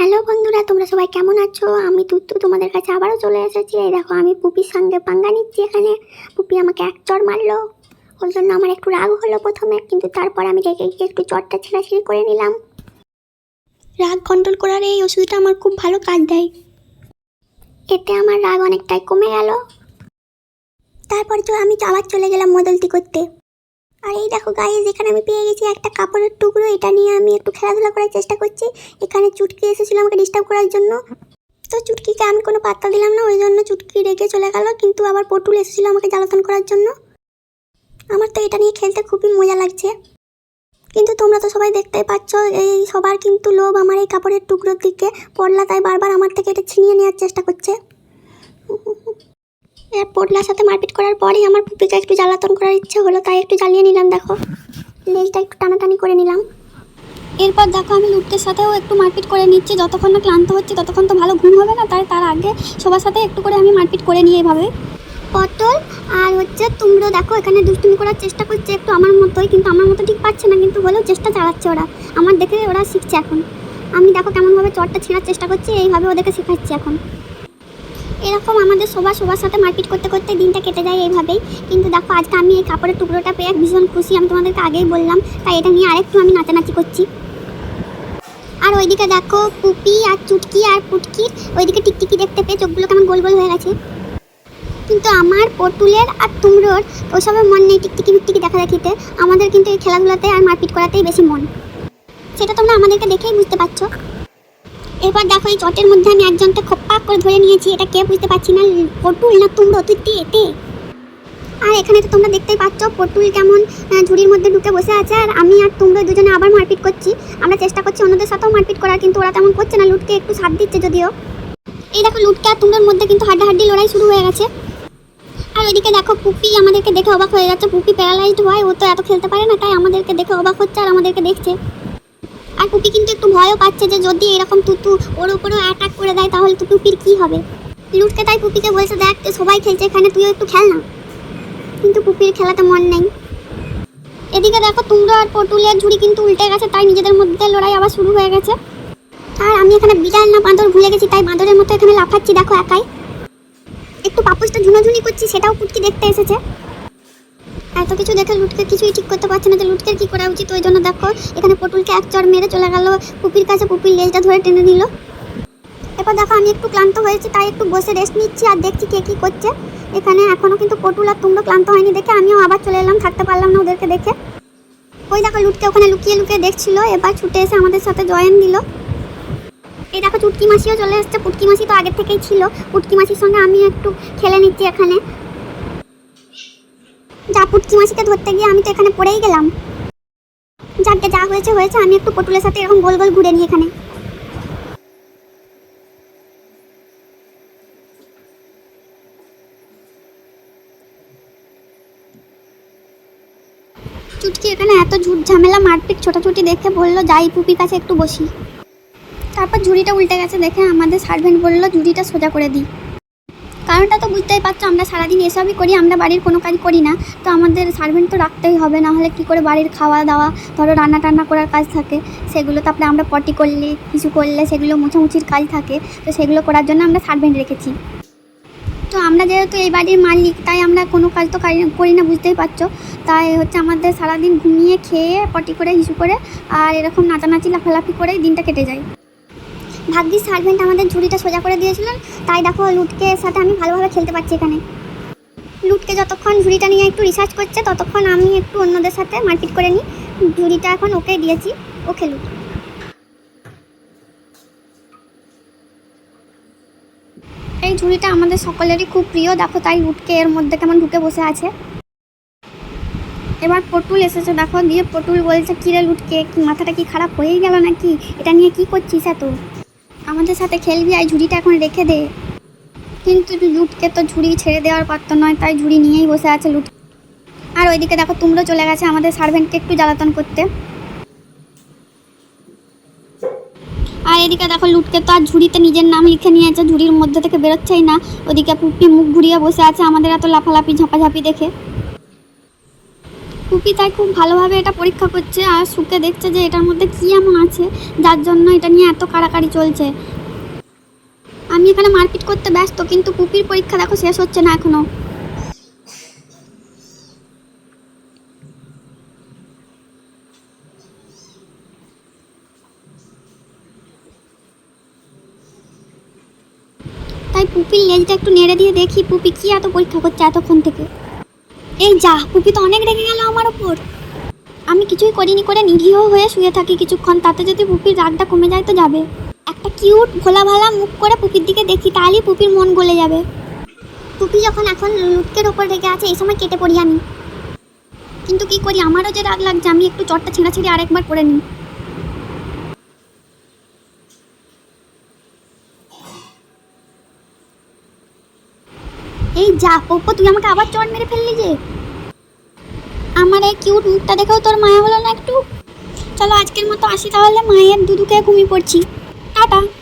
Hello বন্ধুরা, তোমরা সবাই কেমন আছো? আমি তুত্তু তোমাদের কাছে আবারও চলে এসেছি। এই দেখো, আমি পুপির সঙ্গে পাঙ্গা নিচ্ছি এখানে। পুপি আমাকে এক চড় মারলো। ওর জন্য আমার একটু রাগ হলো প্রথমে, কিন্তু তারপর আমি রেগে গিয়ে একটু চটটা ছেঁড়াছিড়ি করে নিলাম। রাগ কন্ট্রোল করার এই ওষুধটা আমার খুব ভালো কাজ দেয়। এতে আমার রাগ অনেকটাই কমে গেল। তারপর তো আমি আবার চলে গেলাম মদলতি করতে। আর এই দেখো গায়ে যেখানে আমি পেয়ে গেছি একটা কাপড়ের টুকরো। এটা নিয়ে আমি একটু খেলাধুলা করার চেষ্টা করছি। এখানে চুটকি এসেছিল আমাকে ডিস্টার্ব করার জন্য। তো চুটকিকে আমি কোনো পাত্তা দিলাম না, ওই জন্য চুটকি রেগে চলে গেল। কিন্তু আবার পটুল এসেছিল আমাকে জ্বালাতন করার জন্য। আমার তো এটা নিয়ে খেলতে খুবই মজা লাগছে। কিন্তু তোমরা তো সবাই দেখতেই পাচ্ছ, এই সবার কিন্তু লোভ আমার এই কাপড়ের টুকরোর দিকে। পড়লা তাই বারবার আমার থেকে এটা ছিনিয়ে নেওয়ার চেষ্টা করছে। পটলার সাথে মারপিট করার পরেই আমার পুপিকে একটু জ্বালাতন করার ইচ্ছে হলো, তাই একটু জ্বালিয়ে নিলাম, দেখো। লেজটা একটু টানাটানি করে নিলাম। এরপর দেখো আমি লুটকের সাথেও একটু মারপিট করে নিচ্ছি। যতক্ষণ না ক্লান্ত হচ্ছে, ততক্ষণ তো ভালো ঘুম হবে না, তাই তার আগে সবার সাথে একটু করে আমি মারপিট করে নিই এভাবে। পটল আর হচ্ছে তোমরা দেখো, এখানে দুষ্টুমি করার চেষ্টা করছে একটু আমার মতোই, কিন্তু আমার মতো ঠিক পাচ্ছে না, কিন্তু হলেও চেষ্টা চালাচ্ছে ওরা। আমার দেখে ওরা শিখছে এখন। আমি দেখো কেমনভাবে চটটা ছেঁড়ার চেষ্টা করছি, এইভাবে ওদেরকে শেখাচ্ছি এখন। এরকম আমাদের সবার সবার সাথে মারপিট করতে করতে দিনটা কেটে যায় এইভাবেই। কিন্তু দেখো, আজকে আমি এই কাপড়ের টুকরোটা পেয়ে ভীষণ খুশি। আমি তোমাদেরকে আগেই বললাম, তাই এটা নিয়ে আরেকটু আমি নাচানাচি করছি। আর ওইদিকে দেখো, পুপি আর চুটকি আর পুটকি, ওইদিকে টিকটিকি দেখতে পেয়ে চোখগুলো কেমন গোল গোল হয়ে গেছে। কিন্তু আমার, পটুলের আর তুমড়োর ওসবের মন নেই টিকটিকি ফিকটিকি দেখা দেখিতে। আমাদের কিন্তু এই খেলাধুলাতে আর মারপিট করাতেই বেশি মন। সেটা তোমরা আমাদেরকে দেখেই বুঝতে পারছ। এবার দেখো, এই চটের মধ্যে আমি একজনকে খোপ্পাক করে ধরে নিয়েছি, এটা কে বুঝতে পারছি না, পটুল না তুমড়ো, তুই তে তে আর এখানে তো তোমরা দেখতেই পাচ্ছ, পটুল কেমন ঝুড়ির মধ্যে ঢুকে বসে আছে, আর আমি আর তুমড়ো দুজনে আবার মারপিট করছি। আমরা চেষ্টা করছি অন্যদের সাথেও মারপিট করার, কিন্তু ওরা তেমন করছে না, লুটকে একটু সাথ দিচ্ছে যদিও। এই দেখো, লুটকে আর তুমড়োর মধ্যে কিন্তু হাড্ডাহাড্ডি লড়াই শুরু হয়ে গেছে। আর ওইদিকে দেখো, পুপি আমাদেরকে দেখে অবাক হয়ে যাচ্ছে, পুপি প্যারালাইজড হয়, ও তো এত খেলতে পারে না, তাই আমাদেরকে দেখে অবাক হচ্ছে আর আমাদেরকে দেখছে। আর পুপি কিন্তু একটু ভয়ও পাচ্ছে যে যদি এরকম তুতু ওর উপরেও অ্যাটাক করে দেয়, তাহলে তো পুপির কী হবে? লুটকে তাই পুপিকে বলছে, দেখ সবাই খেলছে এখানে, তুইও একটু খেল না। কিন্তু পুপির খেলাতে মন নেই। এদিকে দেখো, তুমড়ো আর পটুলের ঝুড়ি কিন্তু উল্টে গেছে, তাই নিজেদের মধ্যে লড়াই আবার শুরু হয়ে গেছে। আর আমি এখানে বিড়াল না বাঁদর ভুলে গেছি, তাই বাঁদরের মতো এখানে লাফাচ্ছি, দেখো একাই। একটু পাপুসটা ঝুনোঝুনি করছি, সেটাও পুটকি দেখতে এসেছে। এত কিছু দেখে লুটকে কিছুই ঠিক করতে পারছে না যে লুটকের কি করা উচিত? ওই জন্য দেখো, এখানে পটুলকে এক চড় মেরে চলে গেল। পুপির কাছে পুপির লেজটা ধরে টেনে নিল। এরপর দেখো, আমি একটু ক্লান্ত হয়েছি, তাই একটু বসে রেস্ট নিচ্ছি আর দেখছি কে কি করছে। এখানে এখনও কিন্তু পটুল আর তুমড়ো ক্লান্ত হয়নি দেখে, আমিও আবার চলে এলাম, থাকতে পারলাম না ওদেরকে দেখে। ওই দেখো, লুটকে ওখানে লুকিয়ে লুকিয়ে দেখছিল, এবার ছুটে এসে আমাদের সাথে জয়েন দিল এই দেখো, চুটকি মাসিও চলে এসছে, পুটকি মাসি তো আগের থেকেই ছিল। পুটকি মাসির সঙ্গে আমি একটু খেলে নিচ্ছি এখানে। যা পুটকি মাসিকে ধরতে গিয়ে আমি তো এখানে পড়েই গেলাম। যাকে যা হয়েছে হয়েছে, আমি একটু পটুলের সাথে এরকম গোল গোল ঘুরে নিই এখানে। চুটকি, এখানে এত ঝুট ঝামেলা, মারপিট, ছোটাছুটি দেখে বলল, যাই পুপির কাছে একটু বসি। তারপর ঝুড়িটা উল্টে গেছে দেখে আমাদের সার্ভেন্ট বলল, ঝুড়িটা সোজা করে দিই। কারণটা তো বুঝতেই পারছ, আমরা সারাদিন এসবই করি, আমরা বাড়ির কোনো কাজ করি না। তো আমাদের সার্ভেন্ট তো রাখতেই হবে, না হলে কী করে বাড়ির খাওয়া দাওয়া ধরো রান্না টান্না করার কাজ থাকে, সেগুলো তারপরে আমরা পটি করলে, কিছু করলে সেগুলো মুছামুছির কাজ থাকে, তো সেগুলো করার জন্য আমরা সার্ভেন্ট রেখেছি। তো আমরা যেহেতু এই বাড়ির মালিক, তাই আমরা কোনো কাজ তো করি না, বুঝতেই পারছ। তাই হচ্ছে আমাদের সারাদিন ঘুমিয়ে খেয়ে পটি করে, হিসু করে, আর এরকম নাচানাচি, লাফালাফি করেই দিনটা কেটে যায়। ভাগ্যিস সার্ভেন্ট আমাদের ঝুড়িটা সোজা করে দিয়েছিলেন। তাই দেখো লুটকে সাথে আমি ভালোভাবে খেলতে পারছি এখানে। লুটকে যতক্ষণ ঝুড়িটা নিয়ে একটু রিসার্চ করছে, ততক্ষণ আমি একটু অন্যদের সাথে মারপিট করে নিই। ঝুড়িটা এখন ওকে দিয়েছি, ও খেলুক। এই ঝুড়িটা আমাদের সকলেরই খুব প্রিয়। দেখো তাই লুটকে এর মধ্যে কেমন ঢুকে বসে আছে। এবার পটুল এসেছে, দেখো দিয়ে পটুল বলছে, কিরে লুটকে, কি মাথাটা কি খারাপ হয়েই গেল নাকি? এটা নিয়ে কি করছিস এত? আমাদের সাথে খেলবি আর ঝুড়িটা এখন রেখে দে। কিন্তু লুটকে তো ঝুড়ি ছেড়ে দেওয়ার পারতো নয়, তাই ঝুড়ি নিয়েই বসে আছে লুট। আর ওইদিকে দেখো তোমরা চলে গেছে আমাদের সার্ভেন্টকে একটু জ্বালাতন করতে। আর এদিকে দেখো লুটকে তো আর ঝুড়িতে নিজের নাম লিখে নিয়েছে, ঝুড়ির মধ্যে থেকে বেরোচ্ছেই না। ওদিকে পুপি মুখ ঘুরিয়ে বসে আছে, আমাদের এত লাফালাফি, ঝাঁপাঝাঁপি দেখে। পুপি তাই খুব ভালোভাবে এটা পরীক্ষা করছে আর সুকে দেখছে যে এটার মধ্যে কী এমন আছে, যার জন্য এটা নিয়ে এত কাড়াকাড়ি চলছে। আমি এখানে মারপিট করতে ব্যস্ত, কিন্তু পুপির পরীক্ষা দেখো শেষ হচ্ছে না এখনও তাই পুপির লেজটা একটু নেড়ে দিয়ে দেখি পুপি কি এত পরীক্ষা করছে এতক্ষণ থেকে। এই যা পুপি তো অনেক রেগে গেল আমার ওপর আমি কিছুই করিনি, করে নিরীহ হয়ে শুয়ে থাকি কিছুক্ষণ, তাতে যদি পুপির রাগটা কমে যায় তো যাবে। একটা কিউট ভোলা ভালা মুখ করে পুপির দিকে দেখি, তাহলেই পুপির মন গলে যাবে। পুপি যখন এখন লুটকের ওপর রেগে আছে, এই সময় কেটে পড়ি আমি। কিন্তু কি করি, আমারও যে রাগ লাগছে, আমি একটু চটটা ছিঁড়াছিঁড়ি আরেকবার করে নিই। এই যা ওপো তুই আমাকে আবার চট মেরে ফেললি যে। আমার এই কিউট মুখটা দেখেও তোর মায়া হলো না একটু? চলো, আজকের মতো আসি তাহলে, মায়ের দুদুকে ঘুমিয়ে পড়ছি।